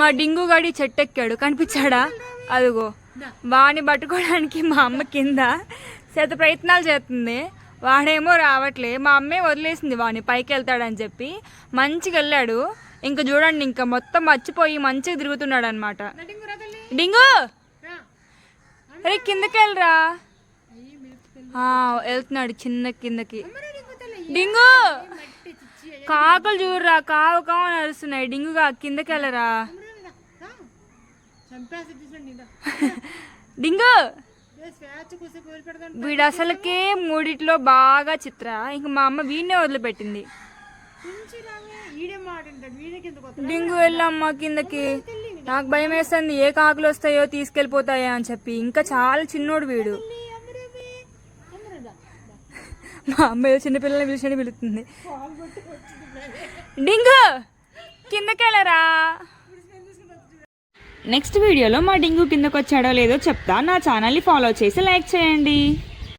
మా డింగు గాడి చెట్టు ఎక్కాడు కనిపించాడా? అదిగో. వాడిని పట్టుకోవడానికి మా అమ్మ కింద శత ప్రయత్నాలు చేస్తుంది. వాడేమో రావట్లే. మా అమ్మే వదిలేసింది వాడిని పైకి వెళ్తాడని చెప్పి. మంచిగా వెళ్ళాడు. ఇంకా చూడండి ఇంకా మొత్తం మర్చిపోయి మంచిగా తిరుగుతున్నాడు అనమాట డింగు రా అరే కిందకి వెళ్ళరా వెళ్తున్నాడు చిన్న కిందకి. డింగు కాకులు చూడరా కావు కావు అని అరుస్తున్నాయి డింగుగా కిందకి వెళ్ళరా డింగు వీడు అసలుకే మూడిట్లో బాగా చిత్ర. ఇంక మా అమ్మ వీడినే వదిలిపెట్టింది. డింగు వెళ్ళమ్మా కిందకి నాకు భయం వేస్తుంది ఏ కాకులు వస్తాయో తీసుకెళ్ళిపోతాయో అని చెప్పి. ఇంకా చాలా చిన్నోడు వీడు. మా అమ్మ ఏదో చిన్నపిల్లల్ని పిలిచి పిలుస్తుంది. డింగు నెక్స్ట్ వీడియోలో మా డింగు కిందకు వచ్చాడో లేదో చెప్తా. నా ఛానల్ని ఫాలో చేసి లైక్ చేయండి.